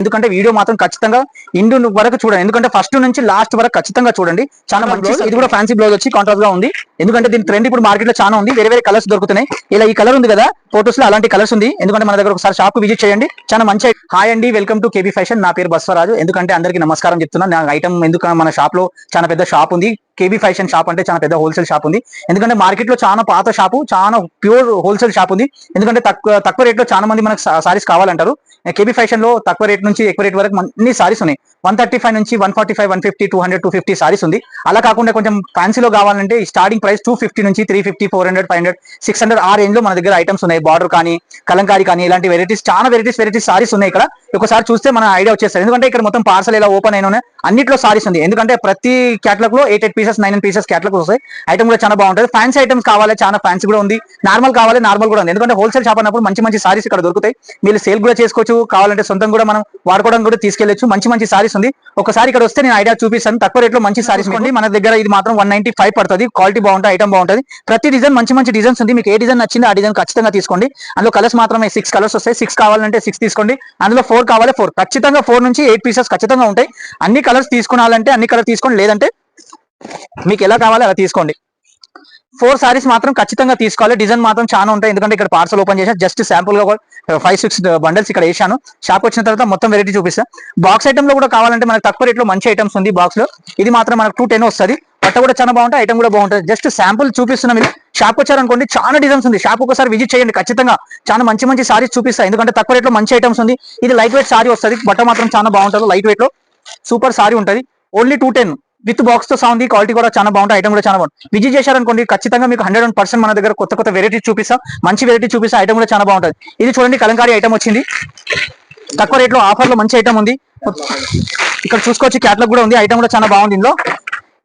ఎందుకంటే వీడియో మాత్రం ఖచ్చితంగా ఇండు వరకు చూడండి. ఎందుకంటే ఫస్ట్ నుంచి లాస్ట్ వరకు ఖచ్చితంగా చూడండి. చాలా మంచి ఇది కూడా ఫ్యాన్సీ బ్లౌజ్ వచ్చి కాంట్రాస్ట్గా ఉంది. ఎందుకంటే దీని ట్రెండ్ ఇప్పుడు మార్కెట్లో చాలా ఉంది. వేరే వేరే కలర్స్ దొరుకుతున్నాయి. ఇలా ఈ కలర్ ఉంది కదా ఫోటోస్లో అలాంటి కలర్స్ ఉంది. ఎందుకంటే మన దగ్గర ఒకసారి షాప్ విజిట్ చేయండి. చాలా మంచి హాయ్ అండి వెల్కమ్ టు కేబీ ఫ్యాషన్ నా పేరు బస్వరాజు. ఎందుకంటే అందరికీ నమస్కారం చెప్తున్నాను నా ఐటమ్ ఎందుకు మన షాప్లో చాలా పెద్ద షాప్ ఉంది. కేబీ ఫ్యాషన్ షాప్ అంటే చాలా పెద్ద హోల్సేల్ షాప్ ఉంది. ఎందుకంటే మార్కెట్లో చాలా పాత షాపు చాలా ప్యూర్ హోల్సేల్ షాప్ ఉంది. ఎందుకంటే తక్కువ తక్కువ రేట్లో చాలా మంది మనకు సారీస్ కావాలంటారు. కేబీ ఫ్యాషన్లో తక్కువ రేట్ నుంచి ఎక్కువ రేట్ వరకు అన్ని సారీస్ ఉన్నాయి. వన్ థర్టీ ఫైవ్ నుంచి one forty five one fifty two hundred two fifty saris ఉంది. అలా కాకుండా కొంచెం ఫ్యాన్సీలో కావాలంటే స్టార్టింగ్ ప్రైస్ టూ ఫిఫ్టీ నుంచి three fifty four hundred five hundred six hundred ఆ రేంజ్లో మన దగ్గర ఐటమ్స్ ఉన్నాయి. బార్డర్ కానీ కలంకారీ కానీ ఇలాంటి వెరైటీస్ చాలా వెరైటీస్ వెరైటీస్ సారీస్ ఉన్నాయి ఇక్కడ. ఒకసారి చూస్తే మన ఐడియా వచ్చేస్తారు ఎందుకంటే ఇక్కడ మొత్తం పార్సల్ ఎలా ఓపెన్ అయిన అన్నిట్లో సారీస్ ఉంది. ఎందుకంటే ప్రతి క్యాటలాగ్లో eight eight pieces nine nine pieces catalogue వస్తాయి. ఐటమ్ కూడా చాలా బాగుంటుంది. ఫ్యాన్సీ ఐటమ్స్ కావాలి చాలా ఫ్యాన్సీ కూడా ఉంది. నార్మల్ కావాలి నార్మల్ కూడా ఉంది. ఎందుకంటే హోల్సేల్ షాప్ అన్నప్పుడు మంచి మంచి సారీస్ ఇక్కడ దొరుకుతాయి. మీరు సేల్ కూడా చేసుకోవచ్చు. కావాలంటే సొంతం కూడా మనం వాడుకోవడం కూడా తీసుకెళ్ళొచ్చు మంచి మంచి సారీస్ ఉంది. ఒకసారి ఇక్కడ వస్తే నేను ఐడియా చూపిస్తాను. తక్కువ రేట్లో మంచి సారీస్ కొండి మన దగ్గర ఇది మాత్రం వన్ నైన్టీ ఫైవ్ పడుతుంది. క్వాలిటీ బాగుంటుంది ఐటమ్ బాగుంటుంది. ప్రతి డిజైన్ మంచి మంచి డిజైన్స్ ఉంది. మీకు ఏ డిజైన్ నచ్చిందో ఆ డిజైన్ ఖచ్చితంగా తీసుకోండి. అందులో కలర్స్ మాత్రమే సిక్స్ కలర్స్ వస్తాయి. సిక్స్ కావాలంటే సిక్స్ తీసుకోండి. అందులో ఫోర్ కావాలి ఫోర్ ఖచ్చితంగా ఫోర్ నుంచి ఎయిట్ పీసెస్ ఖచ్చితంగా ఉంటాయి. అన్ని కలర్స్ తీసుకున్నాలంటే అన్ని కలర్ తీసుకోండి. లేదంటే మీకు ఎలా కావాలో అలా తీసుకోండి. ఫోర్ సారీస్ మాత్రం ఖచ్చితంగా తీసుకోవాలి. డిజైన్ మాత్రం చాలా ఉంటాయి. ఎందుకంటే ఇక్కడ పార్సల్ ఓపెన్ చేశాను. జస్ట్ శాంపుల్గా ఫైవ్ సిక్స్ బండల్స్ ఇక్కడ వేసాను. షాప్ వచ్చిన తర్వాత మొత్తం వెరైటీ చూపిస్తాను బాక్స్ ఐటమ్లో కూడా కావాలంటే మనకు తక్కువ రేట్లో మంచి ఐటమ్స్ ఉంది బాక్స్లో. ఇది మాత్రం మనకు టూ టెన్ వస్తుంది. బట్ట కూడా చాలా బాగుంటుంది ఐటమ్ కూడా బాగుంటుంది. జస్ట్ శాంపుల్ చూపిస్తున్నాం మీరు. షాప్ వచ్చారనుకోండి చాలా డిజైన్స్ ఉంది. షాప్ ఒకసారి విజిట్ చేయండి. ఖచ్చితంగా చాలా మంచి మంచి సారీస్ చూపిస్తా. ఎందుకంటే తక్కువ రేట్లో మంచి ఐటమ్స్ ఉంది. ఇది లైట్ వెయిట్ సారీ వస్తుంది. బట్ట మాత్రం చాలా బాగుంటుంది. లైట్ వెయిట్లో సూపర్ సారీ ఉంటుంది. ఓన్లీ టూ టెన్ విత్ బాక్స్తో సాగుంది క్వాలిటీ కూడా చాలా బాగుంటుంది ఐటమ్ కూడా చాలా బాగుంటుంది విజిట్ చేశారనుకోండి ఖచ్చితంగా మీకు హండ్రెడ్ వన్ పర్సెంట్ మన దగ్గర కొత్త కొత్త వెరైటీ చూపిస్తాం. మంచి వెరైటీ చూపిస్తా ఐటమ్ కూడా చాలా బాగుంటుంది. ఇది చూడండి కలంకారీ ఐటమ్ వచ్చింది. తక్కువ రేట్లో ఆఫర్లో మంచి ఐటమ్ ఉంది. ఇక్కడ చూసుకోవచ్చు క్యాటలాగ్ కూడా ఉంది. ఐటమ్ కూడా చాలా బాగుంది ఇందులో.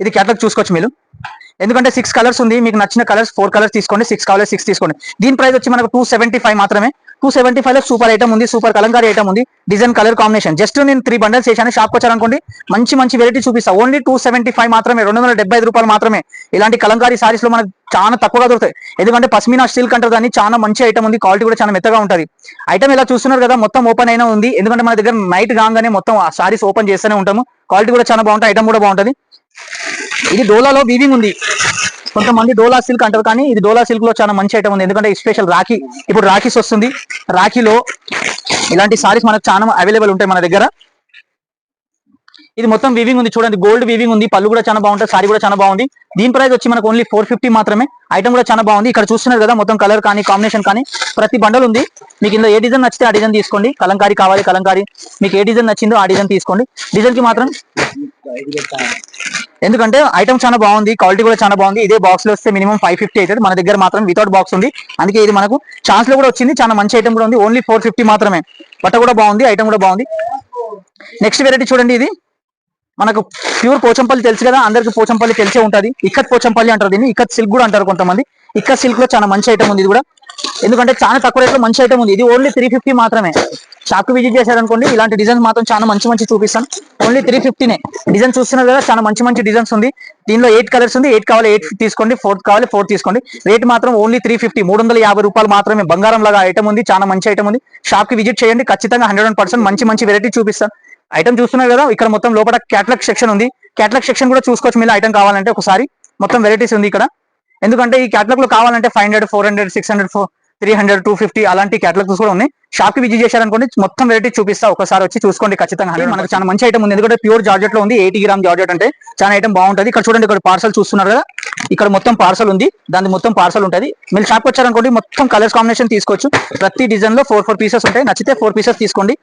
ఇది క్యాటలాగ్ చూసుకోవచ్చు మీరు. ఎందుకంటే సిక్స్ కలర్స్ ఉంది. మీకు నచ్చిన కలర్స్ ఫోర్ కలర్స్ తీసుకోండి. సిక్స్ కలర్స్ సిక్స్ తీసుకోండి. దీని ప్రైస్ వచ్చి మనకు టూ సెవెంటీ ఫైవ్ మాత్రమే. టూ సెవెంటీ ఫైవ్లో సూపర్ ఐటమ్ ఉంది సూపర్ కలంకారీ ఐటమ్ ఉంది డిజైన్ కలర్ కాంబినేషన్. జస్ట్ నేను త్రీ బండల్స్ చేశాను షాప్ వచ్చారనుకోండి మంచి మంచి వెరైటీ చూపిస్తా. ఓన్లీ టూ సెవెంటీ ఫైవ్ మాత్రమే రెండు వందల డెబ్బై ఐదు రూపాయలు మాత్రమే. ఇలాంటి కలంకారీ సారీస్లో మనకు చాలా తక్కువగా దొరుకుతాయి. ఎందుకంటే పస్మినా స్టీల్ కంటర్ దాన్ని చాలా మంచి ఐటమ్ ఉంది క్వాలిటీ కూడా చాలా మెత్తగా ఉంటుంది. ఐటమ్ ఇలా చూస్తున్నారు కదా మొత్తం ఓపెన్ అయినా ఉంది. ఎందుకంటే మన దగ్గర నైట్ కాగానే మొత్తం సారీస్ ఓపెన్ చేస్తూనే ఉంటాము. క్వాలిటీ కూడా చాలా బాగుంటుంది ఐటమ్ కూడా బాగుంటుంది. ఇది డోలాలో వీవింగ్ ఉంది. కొంతమంది డోలా సిల్క్ అంటారు కానీ ఇది డోలా సిల్క్లో చాలా మంచి ఐటమ్ ఉంది. ఎందుకంటే స్పెషల్ రాఖీ ఇప్పుడు రాఖీస్ వస్తుంది. రాఖీలో ఇలాంటి సారీస్ మనకు చాలా అవైలబుల్ ఉంటాయి మన దగ్గర. ఇది మొత్తం వీవింగ్ ఉంది. చూడండి గోల్డ్ వీవింగ్ ఉంది. పళ్ళు కూడా చాలా బాగుంటుంది సారీ కూడా చాలా బాగుంది. దీని ప్రైస్ వచ్చి మనకు ఓన్లీ ఫోర్ ఫిఫ్టీ మాత్రమే. ఐటమ్ కూడా చాలా బాగుంది. ఇక్కడ చూస్తున్నారు కదా మొత్తం కలర్ కానీ కాంబినేషన్ కానీ ప్రతి బండల్ ఉంది. మీకు ఇందులో ఏ డిజైన్ నచ్చితే ఆ డిజైన్ తీసుకోండి. కలంకారీ కావాలి కలంకారీ. మీకు ఏ డిజైన్ నచ్చిందో ఆ డిజైన్ తీసుకోండి. డిజైన్కి మాత్రం ఎందుకంటే ఐటమ్ చాలా బాగుంది క్వాలిటీ కూడా చాలా బాగుంది. ఇదే బాక్స్లో వస్తే మినిమం ఫైవ్ ఫిఫ్టీ అవుతుంది. మన దగ్గర మాత్రం వితౌట్ బాక్స్ ఉంది. అందుకే ఇది మనకు ఛాన్స్లో కూడా వచ్చింది. చాలా మంచి ఐటమ్ కూడా ఉంది. ఓన్లీ ఫోర్ ఫిఫ్టీ మాత్రమే. బట్ట కూడా బాగుంది ఐటమ్ కూడా బాగుంది. నెక్స్ట్ వెరైటీ చూడండి ఇది. మనకు ప్యూర్ పోచంపల్లి తెలుసు కదా అందరికి పోచంపల్లి తెలిసే ఉంటుంది. ఇక్కత్ పోచంపల్లి అంటారు దీన్ని ఇక్కత్ సిల్క్ కూడా అంటారు కొంతమంది. ఇక్కత్ సిల్క్లో చాలా మంచి ఐటమ్ ఉంది ఇది కూడా. ఎందుకంటే చాలా తక్కువ రేట్లో మంచి ఐటమ్ ఉంది. ఇది ఓన్లీ త్రీ ఫిఫ్టీ మాత్రమే. షాప్ విజిట్ చేశారనుకోండి ఇలాంటి డిజైన్స్ మాత్రం చాలా మంచి మంచి చూపిస్తాను. ఓన్లీ త్రీ ఫిఫ్టీనే డిజైన్ చూస్తున్నారు కదా చాలా మంచి మంచి డిజైన్స్ ఉంది. దీనిలో ఎయిట్ కలర్స్ ఉంది. ఎయిట్ కావాలి ఎయిట్ తీసుకోండి. ఫోర్త్ కావాలి ఫోర్ తీసుకోండి. రేట్ మాత్రం ఓన్లీ త్రీ ఫిఫ్టీ మూడు వందల యాభై రూపాయలు మాత్రమే. బంగారం లాగా ఐటమ్ ఉంది. చాలా మంచి ఐటమ్ ఉంది. షాప్కి విజిట్ చేయండి. ఖచ్చితంగా హండ్రెడ్ పర్సెంట్ మంచి మంచి వెరైటీ చూపిస్తాను. ఐటమ్ చూస్తున్నారు కదా ఇక్కడ మొత్తం లోపల క్యాటలాగ్ సెక్షన్ ఉంది. క్యాటలాగ్ సెక్షన్ కూడా చూసుకోవచ్చు మీరు ఐటమ్ కావాలంటే ఒకసారి. మొత్తం వెరైటీస్ ఉంది ఇక్కడ. ఎందుకంటే ఈ క్యాటలాగ్లో కావాలంటే five hundred four hundred six hundred four three hundred two fifty అలాంటి క్యాటలాగ్స్ కూడా ఉన్నాయి. షాప్కి విజిట్ చేశారనుకోండి మొత్తం వెరైటీ చూపిస్తా. ఒకసారి వచ్చి చూసుకోండి ఖచ్చితంగా. మనకు చాలా మంచి ఐటమ్ ఉంది. ఎందుకంటే ప్యూర్ జార్జెట్లో ఉంది ఎయిటీ గ్రామ్ జార్జెట్ అంటే చాలా ఐటమ్ బాగుంటుంది. ఇక్కడ చూడండి ఇక్కడ పార్సల్ చూస్తున్నారు కదా. ఇక్కడ మొత్తం పార్సల్ ఉంది. దాని మొత్తం పార్సల్ ఉంటుంది. మీరు షాప్ వచ్చారనుకోండి మొత్తం కలర్స్ కాంబినేషన్ తీసుకోవచ్చు. ప్రతి డిజైన్లో ఫోర్ ఫోర్ పీసెస్ ఉంటాయి. నచ్చితే ఫోర్ పీసెస్ తీసుకోండి.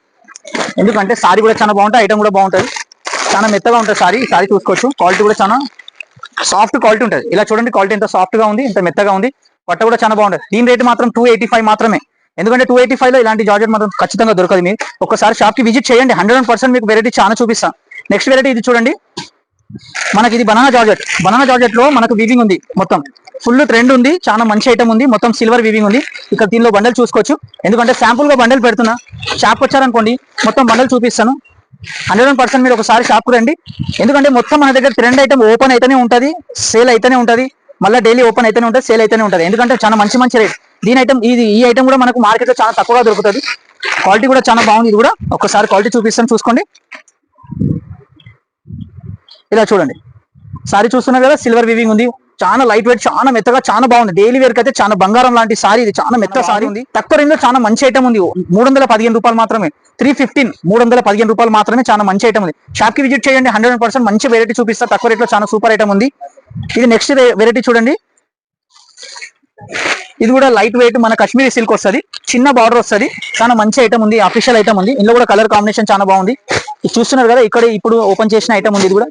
ఎందుకంటే సారీ కూడా చాలా బాగుంటుంది ఐటమ్ కూడా బాగుంటుంది చాలా మెత్తగా ఉంటుంది సారీ సారీ చూసుకోవచ్చు. క్వాలిటీ కూడా చాలా సాఫ్ట్ క్వాలిటీ ఉంటుంది. ఇలా చూడండి క్వాలిటీ ఎంత సాఫ్ట్గా ఉంది ఇంత మెత్తగా ఉంది. పట్ట కూడా చాలా బాగుంటుంది దీని రేట్ మాత్రం టూ ఎయిటీ ఫైవ్ మాత్రమే. ఎందుకంటే టూ ఎయిటీ ఫైవ్లో ఇలాంటి జార్జెట్ మాత్రం ఖచ్చితంగా దొరకదు మీరు ఒకసారి షాప్కి విజిట్ చేయండి. హండ్రెడ్ పర్సెంట్ మీకు వెరైటీ చాలా చూపిస్తాను నెక్స్ట్ వెరైటీ ఇది చూడండి. మనకి ఇది బనానా జార్జెట్. బనానా జార్జెట్లో మనకు వీవింగ్ ఉంది మొత్తం. ఫుల్ ట్రెండ్ ఉంది చాలా మంచి ఐటమ్ ఉంది మొత్తం సిల్వర్ వీవింగ్ ఉంది. ఇక్కడ దీనిలో బండలు చూసుకోవచ్చు. ఎందుకంటే శాంపుల్గా బండలు పెడుతున్నా. షాప్ వచ్చారనుకోండి మొత్తం బండలు చూపిస్తాను. హండ్రెడ్ పర్సెంట్ మీరు ఒకసారి షాప్ రండి. ఎందుకంటే మొత్తం మన దగ్గర ట్రెండ్ ఐటమ్ ఓపెన్ అయితేనే ఉంటది సేల్ అయితేనే ఉంటుంది. మళ్ళీ డైలీ ఓపెన్ అయితేనే ఉంటుంది సేల్ అయితేనే ఉంటుంది. ఎందుకంటే చాలా మంచి మంచి రేట్ దీని ఐటమ్ ఇది ఈ ఐటమ్ కూడా మనకు మార్కెట్లో చాలా తక్కువగా దొరుకుతుంది. క్వాలిటీ కూడా చాలా బాగుంది. ఇది కూడా ఒకసారి క్వాలిటీ చూపిస్తాను చూసుకోండి. ఇలా చూడండి. సారీ చూస్తున్నారు కదా సిల్వర్ వివింగ్ ఉంది. చాలా లైట్ వెయిట్ చాలా మెత్తగా చాలా బాగుంది. డైలీ వేర్ అయితే చాలా బంగారం లాంటి సారీ ఇది. చాలా మెత్త సారీ. ఉంది తక్కువ రేంజ్లో చాలా మంచి ఐటమ్ ఉంది. మూడు వందల పదిహేను రూపాయలు మాత్రమే. త్రీ ఫిఫ్టీన్ మూడు వందల పదిహేను రూపాయలు మాత్రమే చాలా మంచి ఐటమ్ ఉంది. షాప్కి విజిట్ చేయండి. హండ్రెడ్ పర్సెంట్ మంచి వెరైటీ చూపిస్తా. తక్కువ రేట్లో చాలా సూపర్ ఐటమ్ ఉంది. ఇది నెక్స్ట్ వెరైటీ చూడండి. ఇది కూడా లైట్ వెయిట్ మన కాశ్మీరీ సిల్క్ వస్తది. చిన్న బార్డర్ వస్తది. చాలా మంచి ఐటమ్ ఉంది. అఫీషియల్ ఐటమ్ ఉంది. ఇందులో కూడా కలర్ కాంబినేషన్ చాలా బాగుంది. ఇది చూస్తున్నారు కదా ఇక్కడ ఇప్పుడు ఓపెన్ చేసిన ఐటమ్ ఉంది ఇది కూడా.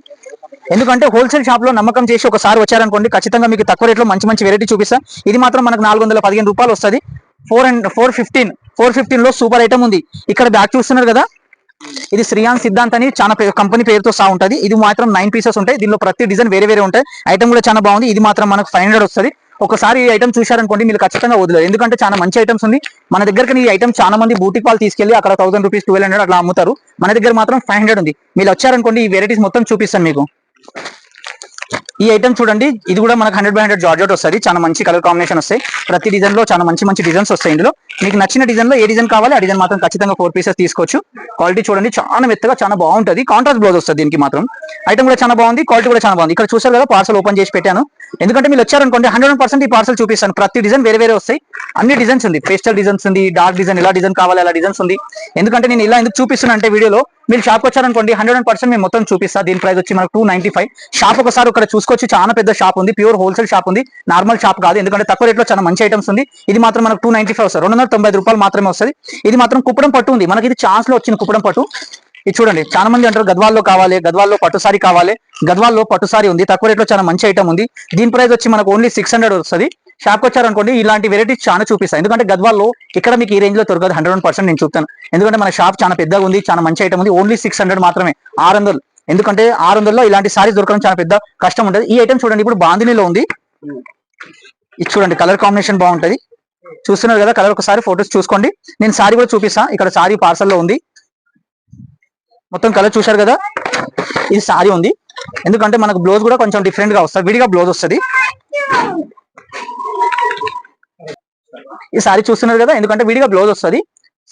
ఎందుకంటే హోల్సేల్ షాప్లో నమ్మకం చేసి ఒకసారి వచ్చారనుకోండి ఖచ్చితంగా మీకు తక్కువ రేట్లో మంచి మంచి వెరైటీ చూపిస్తా. ఇది మాత్రం మనకు నాలుగు వందల పదిహేను రూపాయలు వస్తుంది. Four and four fifteen four ఫిఫ్టీన్లో సూపర్ ఐటమ్ ఉంది. ఇక్కడ బ్యాగ్ చూస్తున్నారు కదా? ఇది శ్రీయాన్ సిద్ధాంత్ అని చాలా కంపెనీ పేరుతో సా ఉంటుంది. ఇది మాత్రం నైన్ పీసెస్ ఉంటాయి. దీనిలో ప్రతి డిజైన్ వేరే వేరే ఉంటాయి. ఐటమ్ కూడా చాలా బాగుంది. ఇది మాత్రం మనకు ఫైవ్ హండ్రెడ్ వస్తుంది. ఒకసారి ఈ ఐటమ్ చూశారనుకోండి మీరు ఖచ్చితంగా వదిలేదు ఎందుకంటే చాలా మంచి ఐటమ్స్ ఉంది. మన దగ్గరకి ఈ ఐటమ్ చాలా మంది బూటిక్ వాళ్ళు తీసుకెళ్ళి అక్కడ థౌసండ్ రూపీస్ ట్వెల్వ్ హండ్రెడ్ అట్లా అమ్ముతారు. మన దగ్గర మాత్రం ఫైవ్ హండ్రెడ్ ఉంది. మీరు వచ్చారనుకోండి ఈ వెరైటీస్ మొత్తం చూపిస్తాను మీకు. ఈ ఐటమ్ చూడండి. ఇది కూడా మనకు హండ్రెడ్ బై హండ్రెడ్ జార్జెట్ వస్తుంది. చాలా మంచి కలర్ కాంబినేషన్ వస్తాయి. ప్రతి డిజైన్లో చాలా మంచి మంచి డిజైన్స్ వస్తాయి ఇందులో. మీకు నచ్చిన డిజైన్లో ఏ డిజైన్ కావాలి ఆ డిజైన్ మాత్రం ఖచ్చితంగా ఫోర్ పీసెస్ తీసుకోవచ్చు. క్వాలిటీ చూడండి. చాలా మెత్తగా చాలా బాగుంటుంది. కాంట్రాస్ట్ బ్లౌజ్ వస్తుంది దీనికి మాత్రం. ఐటమ్ కూడా చాలా బాగుంది. క్వాలిటీ కూడా చాలా బాగుంది. ఇక్కడ చూసారు కదా పార్సల్ ఓపెన్ చేసి పెట్టాను. ఎందుకంటే మీరు వచ్చారనుకోండి హండ్రెడ్ పర్సెంట్ ఈ పార్సల్ చూపిస్తాను. ప్రతి డిజైన్ వేరే వేరే వస్తాయి. అన్ని డిజైన్స్ ఉంది. పేస్టల్ డిజైన్స్ ఉంది డార్క్ డిజైన్ ఎలా డిజైన్ కావాలి అలా డిజైన్స్ ఉంది. ఎందుకంటే నేను ఇలా ఎందుకు చూపిస్తున్నా అంటే వీడియోలో మీరు షాప్ వచ్చారనుకోండి హండ్రెడ్ పర్సెంట్ మేము మొత్తం చూపిస్తా. దీని ప్రైస్ వచ్చి మనకు టూ నైన్టీ ఫైవ్ షాప్ ఒకసారి ఇక్కడ చూసుకోవచ్చు. చాలా పెద్ద షాప్ ఉంది. ప్యూర్ హోల్సేల్ షాప్ ఉంది. నార్మల్ షాప్ కాదు. ఎందుకంటే తక్కువ రేట్లో చాలా మంచి ఐటమ్స్ ఉంది. ఇది మాత్రం మనకు టూ నైన్టీ ఫైవ్ వస్తుంది. రెండు వందల తొంభై రూపాయలు మాత్రమే వస్తుంది. ఇది మాత్రం కుప్పడం పట్టు ఉంది. మనకి ఇది ఛాన్స్లో వచ్చిన కుప్పడం పట్టు. ఇది చూడండి. చాలా మంది అంటారు గద్వాల్లో కావాలి గద్వాల్లో పట్టుసారి కావాలి. గద్వాల్లో పట్టుసారి ఉంది. తక్కువ రేట్లో చాలా మంచి ఐటమ్ ఉంది. దీని ప్రైస్ వచ్చి మనకు ఓన్లీ సిక్స్ హండ్రెడ్ వస్తుంది. షాప్ వచ్చారనుకోండి ఇలాంటి వెరైటీస్ చాలా చూపిస్తాను ఎందుకంటే గద్వాల్లో ఇక్కడ మీకు ఈ రేంజ్లో దొరకదు హండ్రెడ్ పర్సెంట్ నేను చూపుతాను. ఎందుకంటే మన షాప్ చాలా పెద్దగా ఉంది చాలా మంచి ఐటమ్ ఉంది ఓన్లీ సిక్స్ హండ్రెడ్ మాత్రమే ఆరు వందలు. ఎందుకంటే ఆరు వందల్లో ఇలాంటి సారీస్ దొరకడం చాలా పెద్ద కష్టం ఉంటుంది ఈ ఐటమ్ చూడండి ఇప్పుడు బాందినీలో ఉంది. ఇది చూడండి కలర్ కాంబినేషన్ బాగుంటది. చూస్తున్నారు కదా కలర్ ఒకసారి ఫొటోస్ చూసుకోండి. నేను సారీ కూడా చూపిస్తా. ఇక్కడ సారీ పార్సల్లో ఉంది. మొత్తం కలర్ చూశారు కదా? ఇది సారీ ఉంది. ఎందుకంటే మనకు బ్లౌజ్ కూడా కొంచెం డిఫరెంట్గా వస్తుంది విడిగా బ్లౌజ్ వస్తుంది. ఈ సారీ చూస్తున్నారు కదా ఎందుకంటే విడిగా బ్లౌజ్ వస్తుంది.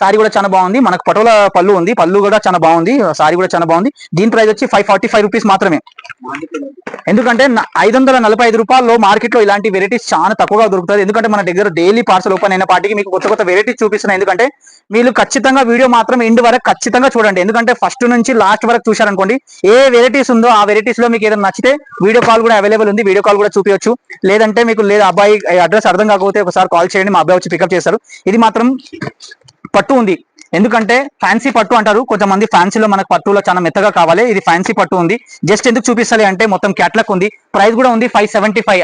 సారీ కూడా చాలా బాగుంది. మనకు పటోల పళ్ళు ఉంది. పళ్ళు కూడా చాలా బాగుంది. సారీ కూడా చాలా బాగుంది. దీని ప్రైస్ వచ్చి ఫైవ్ ఫార్టీ ఫైవ్ రూపీస్ మాత్రమే. ఎందుకంటే ఐదు వందల నలభై ఐదు రూపాయల్లో మార్కెట్లో ఇలాంటి వెరైటీస్ చాలా తక్కువగా దొరుకుతుంది ఎందుకంటే మన దగ్గర డైలీ పార్సల్ ఓపెన్ అయిన పాటికి మీకు కొత్త కొత్త వెరైటీస్ చూపిస్తున్నాయి. ఎందుకంటే మీరు ఖచ్చితంగా వీడియో మాత్రం ఎండ్ వరకు ఖచ్చితంగా చూడండి. ఎందుకంటే ఫస్ట్ నుంచి లాస్ట్ వరకు చూశారనుకోండి ఏ వెరైటీస్ ఉందో ఆ వెరైటీస్లో మీకు ఏదైనా నచ్చితే వీడియో కాల్ కూడా అవైలబుల్ ఉంది. వీడియో కాల్ కూడా చూపించచ్చు లేదంటే మీకు లేదు అబ్బాయి అడ్రస్ అర్థం కాకపోతే ఒకసారి కాల్ చేయండి. మా అబ్బాయి వచ్చి పికప్ చేస్తారు. ఇది మాత్రం పట్టు ఉంది. ఎందుకంటే ఫ్యాన్సీ పట్టు అంటారు. కొంతమంది ఫ్యాన్సీలో మనకు పట్టులో చాలా మెత్తగా కావాలి. ఇది ఫ్యాన్సీ పట్టు ఉంది. జస్ట్ ఎందుకు చూపిస్తాలి అంటే మొత్తం క్యాట్లాక్ ఉంది. ప్రైస్ కూడా ఉంది ఫైవ్ సెవెంటీ ఫైవ్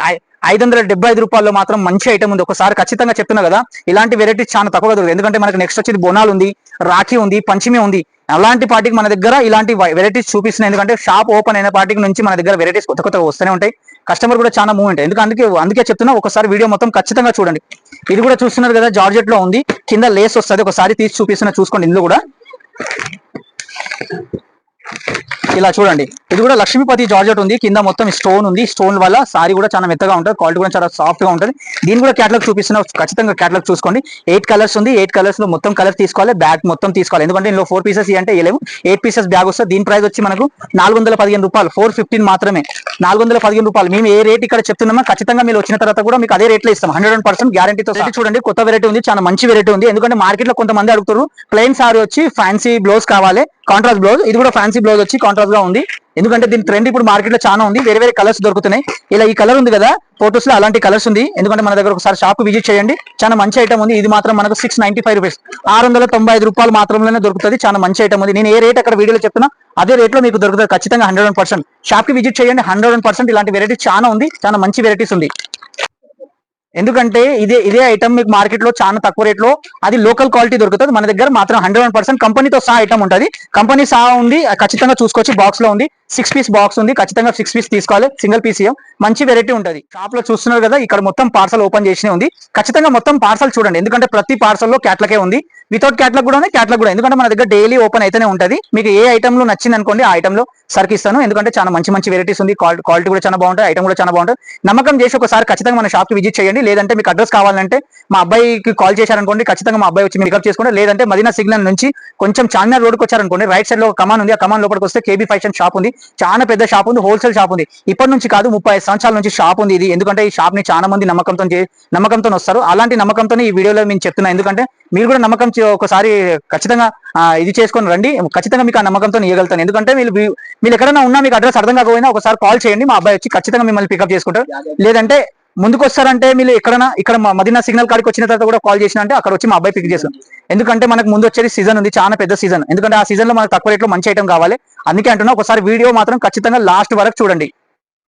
ఐదు వందల డెబ్బై ఐదు రూపాయల్లో మాత్రం మంచి ఐటమ్ ఉంది. ఒకసారి ఖచ్చితంగా చెప్తున్నా కదా ఇలాంటి వెరైటీస్ చాలా తక్కువగా దొరుకుతుంది ఎందుకంటే మనకి నెక్స్ట్ వచ్చేది బోనాలు ఉంది రాఖీ ఉంది పంచమి ఉంది. అలాంటి పార్టీకి మన దగ్గర ఇలాంటి వెరైటీస్ చూపిస్తున్నాయి. ఎందుకంటే షాప్ ఓపెన్ అయిన పార్టీకి నుంచి మన దగ్గర వెరైటీస్ కొత్త కొత్తగా వస్తూనే ఉంటాయి. కస్టమర్ కూడా చాలా మూవ్ ఉంటాయి ఎందుకంటే అందుకే అందుకే చెప్తున్నా ఒకసారి వీడియో మొత్తం ఖచ్చితంగా చూడండి. ఇది కూడా చూస్తున్నారు కదా జార్జెట్లో ఉంది. కింద లేస్ వస్తుంది. ఒకసారి తీసి చూపిస్తున్నా చూసుకోండి ఇందులో కూడా. ఇలా చూడండి. ఇది కూడా లక్ష్మీపతి జార్జెట్ ఉంది. కింద మొత్తం స్టోన్ ఉంది. స్టోన్ వల్ల సారీ కూడా చాలా మెత్తగా ఉంటుంది. క్వాలిటీ కూడా చాలా సాఫ్ట్గా ఉంటుంది. దీని కూడా క్యాటలాగ్ చూపిస్తున్నా ఖచ్చితంగా క్యాటలాగ్ చూసుకోండి. ఎయిట్ కలర్స్ ఉంది. ఎయిట్ కలర్స్లో మొత్తం కలర్ తీసుకోవాలి. బ్యాగ్ మొత్తం తీసుకోవాలి. ఎందుకంటే ఇందులో ఫోర్ పీసెస్ అంటే ఇవ్వలేము ఎయిట్ పీసెస్ బ్యాగ్ వస్తుంది. దీని ప్రైస్ వచ్చి మనకు నాలుగు వందల పదిహేను రూపాయలు. ఫోర్ ఫిఫ్టీన్ మాత్రమే. నాలుగు వందల పదిహేను రూపాయలు. మేము ఏ రేట్ ఇక్కడ చెప్తున్నామో ఖచ్చితంగా మీరు వచ్చిన తర్వాత కూడా మీకు అదే రేట్లో ఇస్తాం. హండ్రెడ్ పర్సెంట్ గ్యారంటీతో చూడండి కొత్త వెరైటీ ఉంది చాలా మంచి వెరైటీ ఉంది. ఎందుకంటే మార్కెట్లో కొంతమంది అడుగుతారు ప్లెయిన్ సారీ వచ్చి ఫ్యాన్సీ బ్లౌజ్ కావాలి కాంట్రాస్ట్ బ్లౌజ్ ఇది కూడా ఫ్యాన్సీ బ్లౌజ్ వచ్చి కాంట్రాస్ట్గా ఉంది. ఎందుకంటే దీని ట్రెండ్ ఇప్పుడు మార్కెట్లో చాలా ఉంది. వేరే వేరే కలర్స్ దొరుకుతున్నాయి. ఇలా ఈ కలర్ ఉంది కదా ఫోటోస్లో అలాంటి కలర్స్ ఉంది. ఎందుకంటే మన దగ్గర ఒకసారి షాప్ విజిట్ చేయండి. చాలా మంచి ఐటమ్ ఉంది. ఇది మాత్రం మనకు సిక్స్ నైన్టీ ఫైవ్ రూపీస్ ఆరు వందల తొంభై ఐదు రూపాయలు మాత్రమే దొరుకుతుంది. చాలా మంచి ఐటమ్ ఉంది. నేను ఏ రేట్ అక్కడ వీడియోలో చెప్తున్నా అదే రేట్లో మీకు దొరుకుతుంది. ఖచ్చితంగా హండ్రెడ్ పర్సెంట్ షాప్కి విజిట్ చేయండి హండ్రెడ్ పర్సెంట్ ఇలాంటి వెరైటీస్ చాలా ఉంది. చాలా మంచి వెరైటీస్ ఉంది. ఎందుకంటే ఇదే ఇదే ఐటమ్ మీకు మార్కెట్లో చాలా తక్కువ రేట్లో అది లోకల్ క్వాలిటీ దొరుకుతుంది. మన దగ్గర మాత్రం హండ్రెడ్ వన్ పర్సెంట్ కంపెనీతో సహా ఐటమ్ ఉంటుంది. కంపెనీ సహా ఉంది. ఖచ్చితంగా చూసుకోవచ్చు. బాక్స్లో ఉంది. సిక్స్ పీస్ బాక్స్ ఉంది. ఖచ్చితంగా సిక్స్ పీస్ తీసుకోవాలి. సింగిల్ పీస్ మంచి వెరైటీ ఉంటుంది. షాప్లో చూస్తున్నారు కదా ఇక్కడ మొత్తం పార్సల్ ఓపెన్ చేసి ఉంది. ఖచ్చితంగా మొత్తం పార్సల్ చూడండి. ఎందుకంటే ప్రతి పార్సల్లో క్యాట్లకే క్యాట్లాగే ఉంది. వితౌట్ క్యాట్లాగ్ కూడా ఉంది క్యాట్లాగ్ కూడా. ఎందుకంటే మన దగ్గర డైలీ ఓపెన్ అయితేనే ఉంటది. మీకు ఏ ఐటమ్లో నచ్చింది అనుకోండి ఆ ఐటమ్లో సరికిస్తాను ఎందుకంటే చాలా మంచి మంచి వెరైటీస్ ఉంది. క్వాలిటీ కూడా చాలా బాగుంటుంది. ఐటమ్ కూడా చాలా బాగుంటుంది. నమ్మకం చేసి ఒకసారి ఖచ్చితంగా మన షాప్కి విజిట్ చేయండి. లేదంటే మీకు అడ్రస్ కావాలంటే మా అబ్బాయికి కాల్ చేశారనుకోండి ఖచ్చితంగా మా అబ్బాయి వచ్చి పికప్ చేసుకోండి. లేదంటే మదీనా సిగ్నల్ నుంచి కొంచెం చార్మినార్ రోడ్కి వచ్చారనుకోండి రైట్ సైడ్లో ఒక కమాన్ ఉంది. ఆ కమాన్ లోపలికి వస్తే కేబీ ఫ్యాషన్ షాప్ ఉంది. చాలా పెద్ద షాప్ ఉంది హోల్సేల్ షాప్ ఉంది. ఇప్పటి నుంచి కాదు ముప్పై సంవత్సరాల నుంచి షాప్ ఉంది ఇది. ఎందుకంటే ఈ షాప్ని చాలా మంది నమ్మకంతో నమ్మకంతో వస్తారు అలాంటి నమ్మకంతో ఈ వీడియోలో మేము చెప్తున్నా. ఎందుకంటే మీరు కూడా నమ్మకం ఒకసారి ఖచ్చితంగా ఇది చేసుకొని రండి. ఖచ్చితంగా మీకు ఆ నమ్మకంతో ఇవ్వగలుగుతాను ఎందుకంటే మీరు మీరు ఎక్కడైనా ఉన్నా మీకు అడ్రస్ అర్థం కాకపోయినా ఒకసారి కాల్ చేయండి. మా అబ్బాయి వచ్చి ఖచ్చితంగా మిమ్మల్ని పికప్ చేసుకుంటారు లేదంటే ముందుకు వస్తారంటే మీరు ఎక్కడైనా ఇక్కడ మా మదీనా సిగ్నల్ కాడికి వచ్చిన తర్వాత కూడా కాల్ చేసిన అంటే అక్కడ వచ్చి మా అబ్బాయి పిక్ చేస్తాం ఎందుకంటే మనకు ముందు వచ్చేది సీజన్ ఉంది చాలా పెద్ద సీజన్ ఎందుకంటే ఆ సీజన్లో మనకు తక్కువ రేట్లో మంచి ఐటమ్ కావాలి. అందుకే అంటున్నా ఒకసారి వీడియో మాత్రం ఖచ్చితంగా లాస్ట్ వరకు చూడండి.